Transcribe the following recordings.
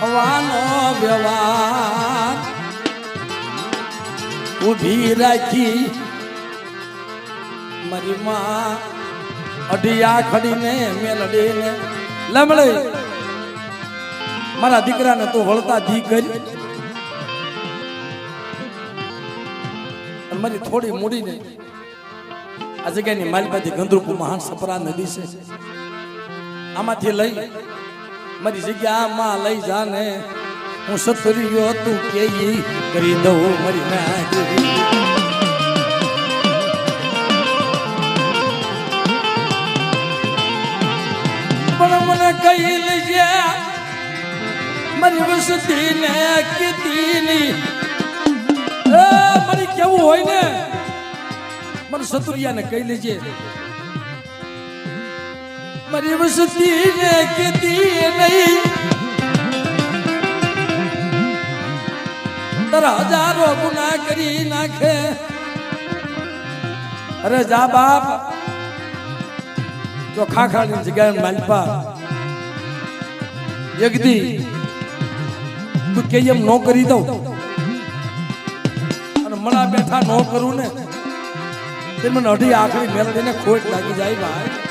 હવાનો વ્યવહાર. ઊભી રાખી મારી માં અઢિયા ખડીને મેલડીને, લમડે. મારા દીકરાને તો વળતા ધી કરી. મારી થોડી મૂડીને આ જગ્યાની માલિકાથી ગંદરૂપ મહાન સપરા નદી છે આમાંથી લઈ મારી જગ્યામાં લઈ જાને. હું સતરીયો તું કે ઈ કરી દઉં મારી નાગરી. પણ મને કહી લેજે મારી વસતી ને કીધી ની મારી કેવું હોય ને? મને સતુરિયાને કહી લેજે મારી વસતી ને કેતી નહીં. તારા હજારો ગુના કરી નાખે. અરે જા બાપ. જો ખાખાની જગ્યાએ માલપા. યગદી તું કે એમ નો કરી દઉં. અને મળા બેઠા નો કરું ને, તે મને અઢી આખરી મેળવીને ખોટ લાગી જાય ભાઈ.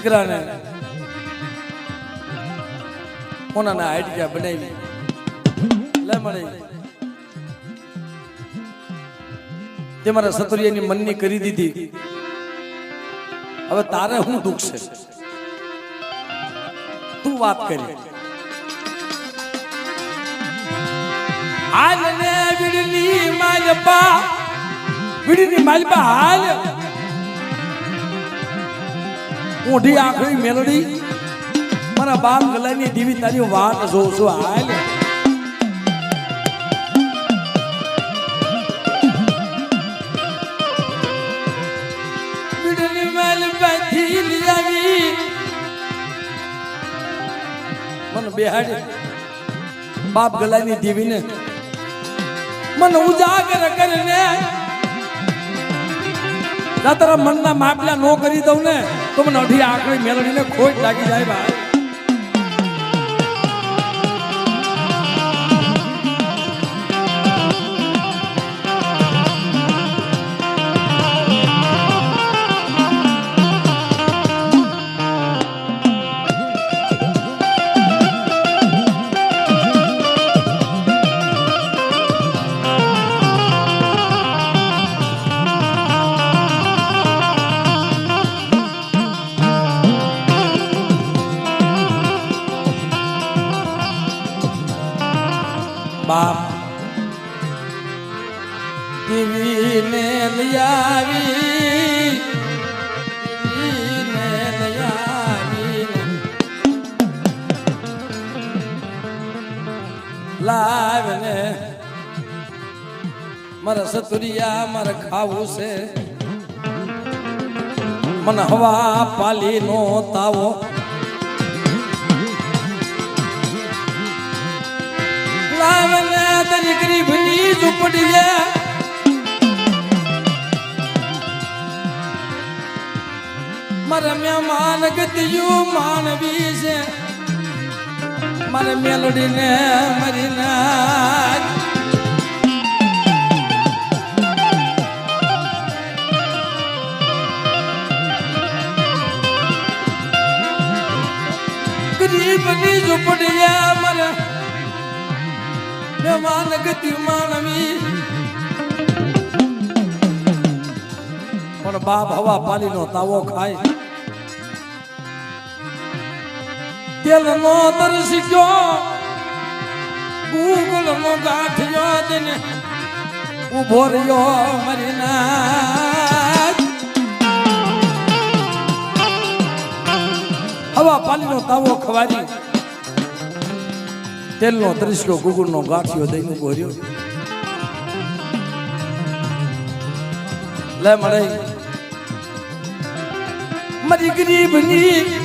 દીકરાને કોનાના આઈડિયા બનાવી. લે મળે. તે મારા સતુરિયાની મનની કરી દીધી. હવે તારે શું દુઃખ છે? તું વાત કરી. હાલ ને વીડની માલપા વીડની માલપા હાલ. ઊંધી આખરી મેલડી. મારા બાપ ગલાની દીવી તારી વાત જોઉં છું હાલ મને બેહાડી. બાપ ગલાની દીવીને. મને ઉજાગર કરીને જા તારા મનના માપલા નો કરી દઉં ને, તો મને અઢી આંકડી મેલડીને ખોટ લાગી જાય ભાઈ લાવીને મારા સતુરિયા મારે ખાવું છે. મને હવા પાલી નો તાવો. લાવને તરી ગરીબની ઝૂંપડીએ મારે મહેમાન ગતિયું માનવી છે મારે મેલડીને મારી નાખ ગરીબની ઝૂંપડીએ મારે મહેમાન ગતિ માનવી. પણ બાપ હવા પાલીનો તાવો ખાય. તેલ નો તરસી ગયો ગૂગલ નો ગાંઠિયો તેને ઊભો રહ્યો મરીના હવા પાણીનો તાવો ખવારી તેલનો ત્રીસલો ગુગુરનો ગાંઠિયો દઈને ઊભો રહ્યો લે મળે મારી ગરીબની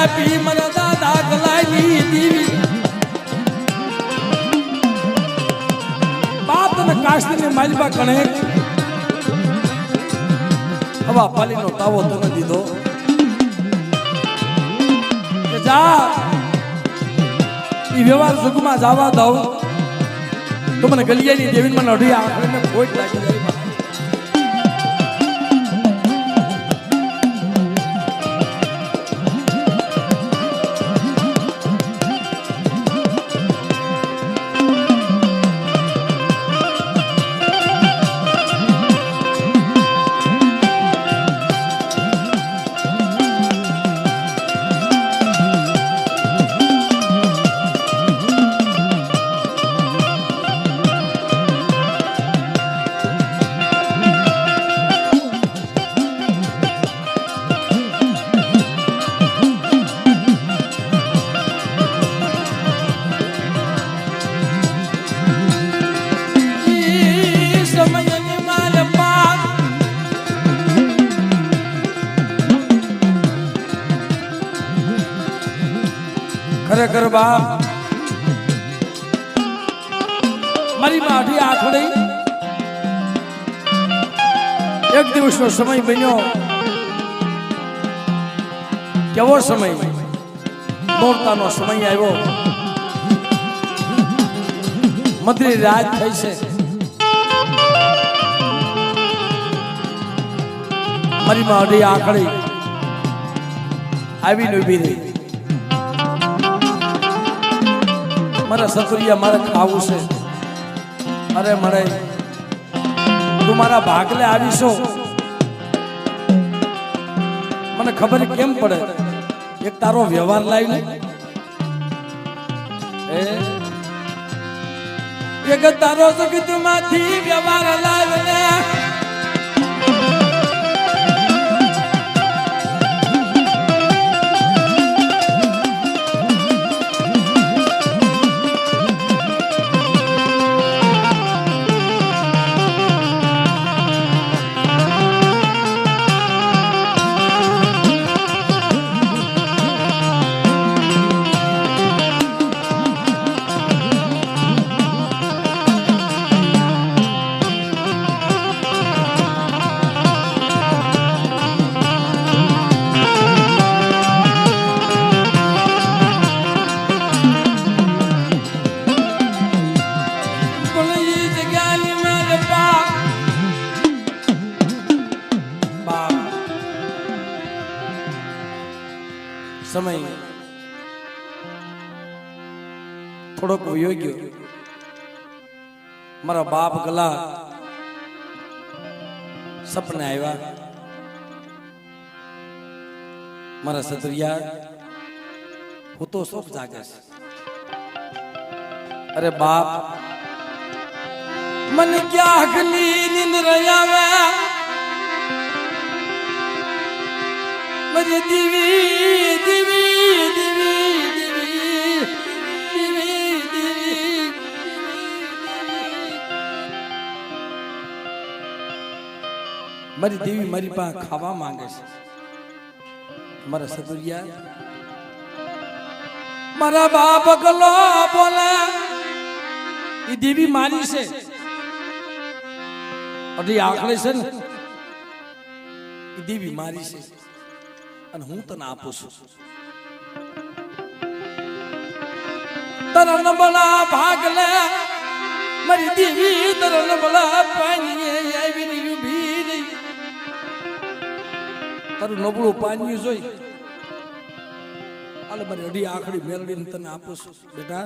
આપી મને દાદા ગલાવી દીવી. બાપ તને કાશ્મીરની માલબા કણે. હવા પાલીનો તાવો તને દીધો. જા, ઈ વ્યવહાર સુખમાં જવા દઉં. તો મને ગલિયાની દેવીને મને અઢી આંખને ખોટ લાગી ખરેખર બાપ મારી માઢી આઠડી એક દિવસનો સમય બન્યો. કેવો સમય? નોરતાનો સમય આવ્યો. મંત્રી રાજ થઈ છે. મારી માઢી આંકડી આવીને ઊભી રહી. મારા સતુરિયા મારે ખાવું છે. અરે મળે તું મારા ભાગલે આવીશો. મને ખબર કેમ પડે? એક તારો વ્યવહાર લાવી એ? એક તારો જગતમાંથી વ્યવહાર લાવીને મારા બાપ ગલા સપને આવ્યા મારા સતરિયા હું તો શોખ જાગે છે. અરે બાપ, મન ક્યાં અગલી નિંદ્ર આવે? મરી દીવી મારી દેવી મારી પાસે ખાવા માંગે છે. મારા સદુરિયા મારા બાપ ગલો બોલે એ દેવી મારી છે. અઢી આખરે છે ને. એ દેવી મારી છે. અને હું તને આપું છું. તરણ બળા ભાગ લે, મારી દેવી તરણ બળા પાણી આવીને તારું નબળું પાણી જોઈ. હાલે મારી અઢી આખડી મેળવીને તને આપું છું, બેટા.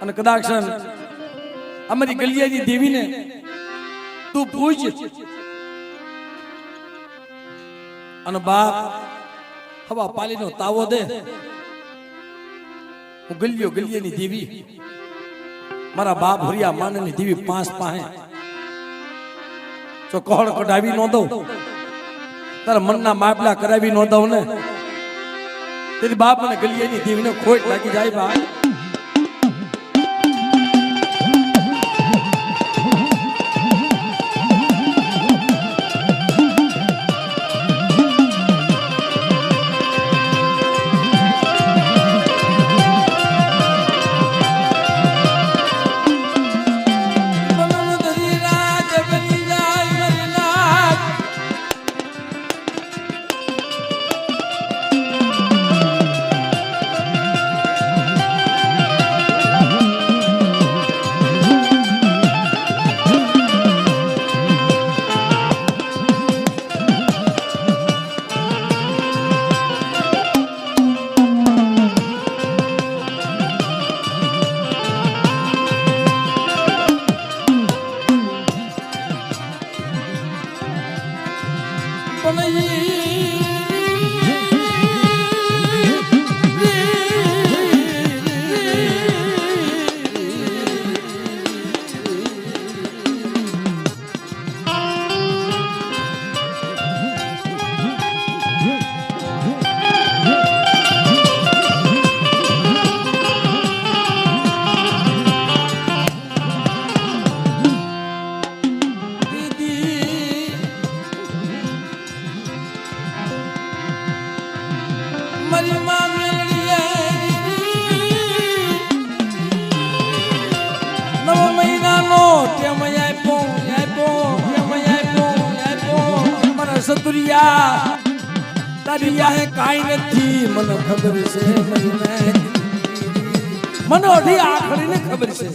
અને કદાચ અમારી ગલિયાની દેવીને તું પૂજ અને બાપ, હવા પાલીનો તાવો દે. હું ગલિયો ગલિયાની દેવી. મારા બાપ હરિયા માનની દેવી પાંચ પાસે જો કોળ કઢાવી નો દઉં? તારા મનના માપલા કરાવી નો દઉં ને? તેથી બાપ મને ગલિયાની દેવીને ખોટ લાગી જાય બા. સતુરિયા, તારી યાહે કાંઈ નથી, મને ખબર છે મને મને અઢી આખડીને ખબર છે.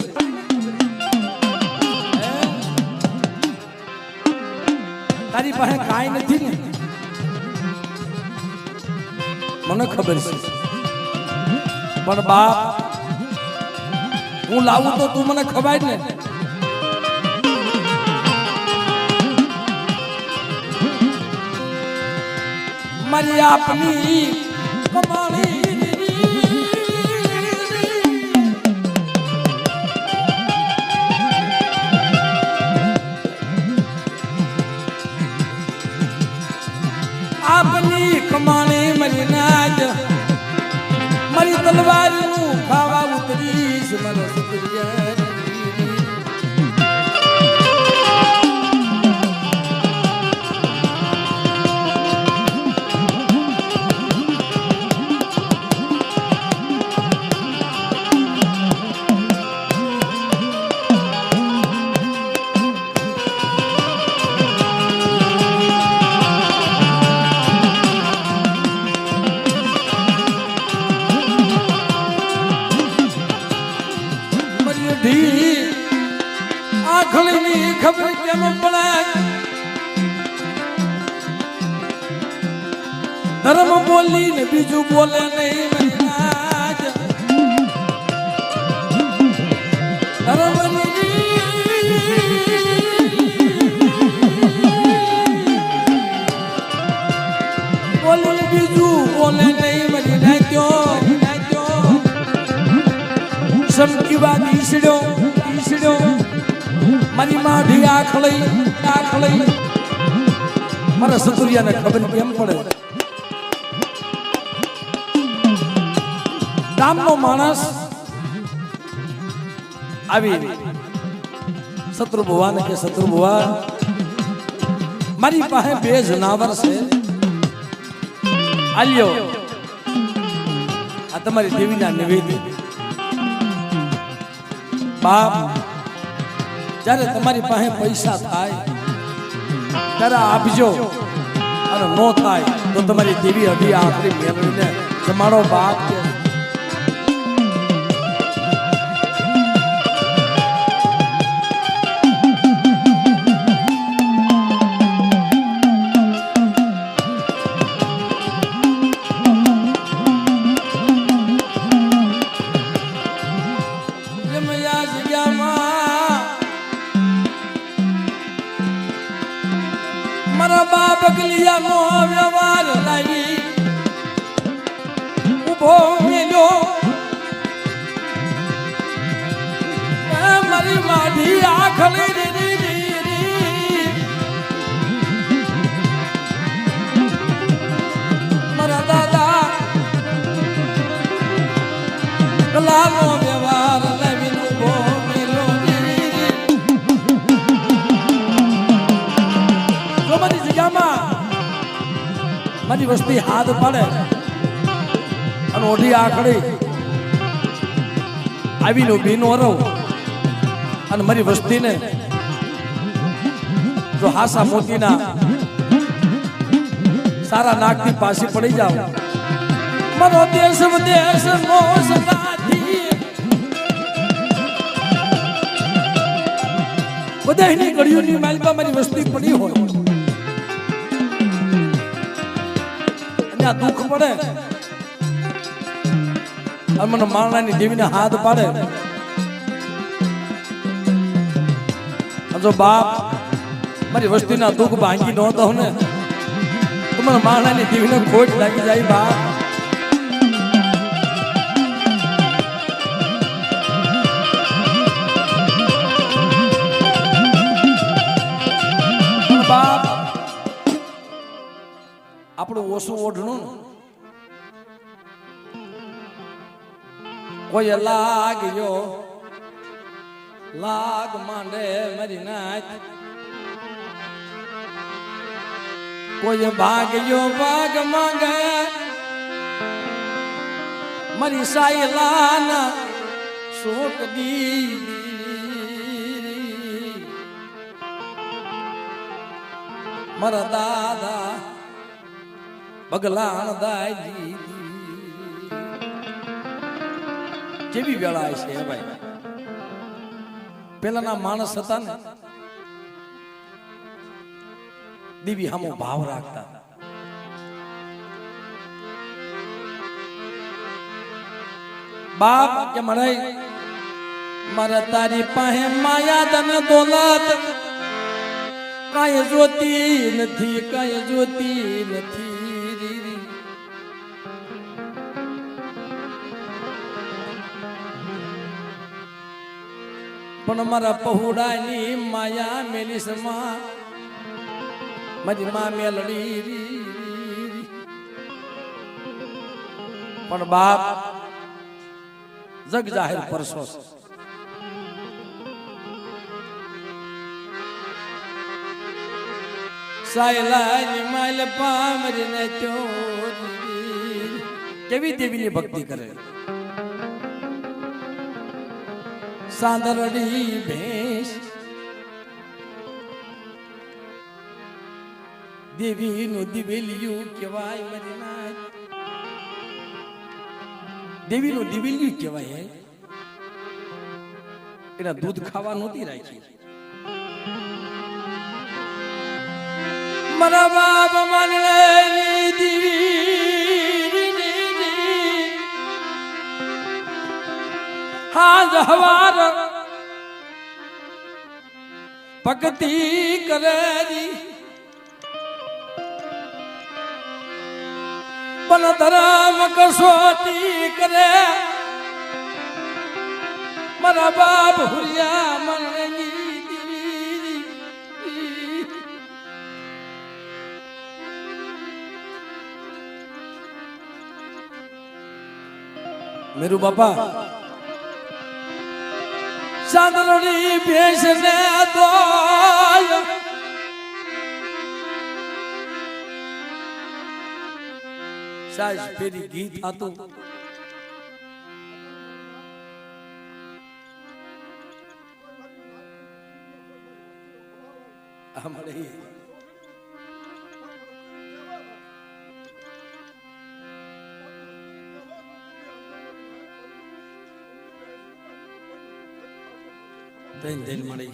તારી પાસે કાંઈ નથી ને? મને ખબર છે. પણ બાપ, હું લાવું તો તું મને ખવાય ને. મારી આપની કમાણી સમકીવાદ ઈસડ્યો ઈસડ્યો મારી માઢી આંખ લઈ આંખ લઈ મારા સતુરિયાને ખબર કેમ પડે? ગામનો માણસ આવી શત્રુ ભુવાને કે શત્રુ ભુવા મારી પાસે બે જનાવર છે. આલ્યો. આ તમારી દેવીના નિવેદન બાપ, જ્યારે તમારી પાસે પૈસા થાય, ત્યારે આપજો અને નો થાય, તો તમારી દેવી અઢી આખરી મેળવીને તમારો બાપ કે મયા જગ્યામાં મારા બાપ ગલિયા નો વ્યવહાર લાવી. ઊભો મેલ્યો. મારી માઢી આખલી મારા દાદા કલાનો વ્યવહાર મારી વસ્તી હાથ પાડે અને ઓઢી આખડી. આવીને બીનો રહો અને મારી વસ્તીને જો હાસા મોતીના સારા નાગની પાછી પડી જાવ મારો દેશ બધા એની બધાની ગળીઓની માલિકા મારી વસ્તી પડી હોય. આ દુઃખ પડે. અને મને મારણાની દેવીને હાથ પાડે. જો બાપ મારી વસ્તીના દુઃખ ભાંગી નહોતો ને તો મને મારણાની દેવીને ખોટ લાગી જાય બાપ. ઓછું ઓઢણું કોઈ લાગ્યો, લાગ માંડે મરી નાથ. કોઈ ભાગ્યો, ભાગ માંગે મારી સાયલાના શોક દી મારા બગલાણ કેવી વેળા છે ભાઈ? પેલાના માણસ હતા ને, દેવી હામો ભાવ રાખતા. બાપ કે મને, મારા તારી પાસે માયા તને દોલત. કાંઈ જોતી નથી, કાંઈ જોતી નથી. પણ મારા પહોડાની માયા મેલિસમાં મારી મા મેલડી. પણ બાપ જગ જાહેર પરસો. સાયલાની માલ પામરીને ચોરી. કેવી દેવીની ભક્તિ કરે? સાંદરડી ભેંસ. દેવીનું દિવેલિયું કહેવાય મારી નાથ દેવીનું દિવેલિયું કહેવાય એના દૂધ ખાવા નહોતી રાખી મારા બાપ મને દીવી હાજ હવાર ભક્તિ કરેરી પણ ધરમ કસોટી કરે. મારા બાપ હુરિયા દીવી. મેરુ બાપા ચાંદરડી ભેંસ ને દોલ સાજ ફેરી ગીત હતું. અમારે ધન ધન મળી.